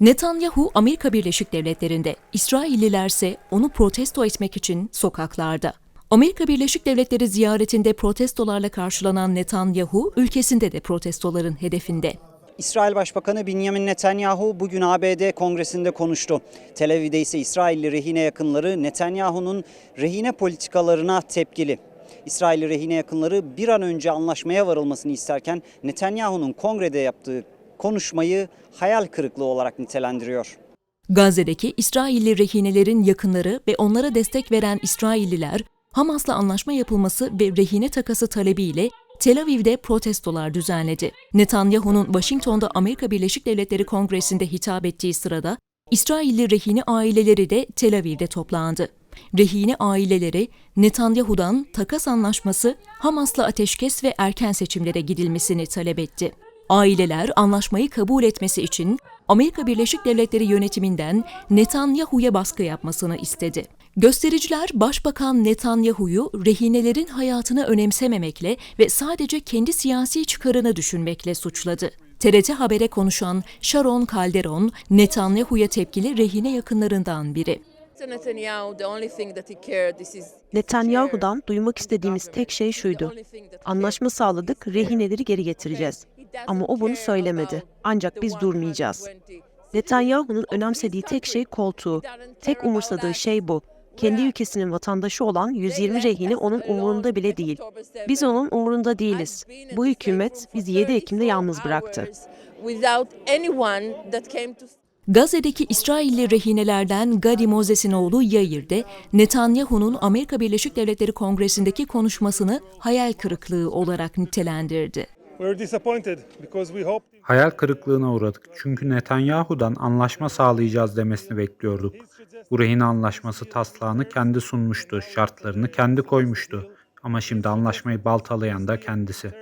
Netanyahu Amerika Birleşik Devletleri'nde, İsraillilerse onu protesto etmek için sokaklarda. Amerika Birleşik Devletleri ziyaretinde protestolarla karşılanan Netanyahu, ülkesinde de protestoların hedefinde. İsrail Başbakanı Benjamin Netanyahu bugün ABD Kongresi'nde konuştu. Tel Aviv'de ise İsrailli rehine yakınları Netanyahu'nun rehine politikalarına tepkili. İsrailli rehine yakınları bir an önce anlaşmaya varılmasını isterken Netanyahu'nun kongrede yaptığı konuşmayı hayal kırıklığı olarak nitelendiriyor. Gazze'deki İsrailli rehinelerin yakınları ve onlara destek veren İsrailliler, Hamas'la anlaşma yapılması ve rehine takası talebiyle Tel Aviv'de protestolar düzenledi. Netanyahu'nun Washington'da Amerika Birleşik Devletleri Kongresi'nde hitap ettiği sırada İsrailli rehine aileleri de Tel Aviv'de toplandı. Rehine aileleri Netanyahu'dan takas anlaşması, Hamas'la ateşkes ve erken seçimlere gidilmesini talep etti. Aileler anlaşmayı kabul etmesi için Amerika Birleşik Devletleri yönetiminden Netanyahu'ya baskı yapmasını istedi. Göstericiler Başbakan Netanyahu'yu rehinelerin hayatını önemsememekle ve sadece kendi siyasi çıkarını düşünmekle suçladı. TRT Haber'e konuşan Sharon Calderon, Netanyahu'ya tepkili rehine yakınlarından biri. Netanyahu'dan duymak istediğimiz tek şey şuydu. Anlaşma sağladık, rehineleri geri getireceğiz. Ama o bunu söylemedi. Ancak biz durmayacağız. Netanyahu'nun önemsediği tek şey koltuğu. Tek umursadığı şey bu. Kendi ülkesinin vatandaşı olan 120 rehini onun umurunda bile değil. Biz onun umurunda değiliz. Bu hükümet bizi 7 Ekim'de yalnız bıraktı. Gazze'deki İsrailli rehinelerden Gadi Moses'in oğlu Yair de Netanyahu'nun Amerika Birleşik Devletleri Kongresi'ndeki konuşmasını hayal kırıklığı olarak nitelendirdi. Hayal kırıklığına uğradık çünkü Netanyahu'dan anlaşma sağlayacağız demesini bekliyorduk. Bu rehin anlaşması taslağını kendi sunmuştu, şartlarını kendi koymuştu. Ama şimdi anlaşmayı baltalayan da kendisi.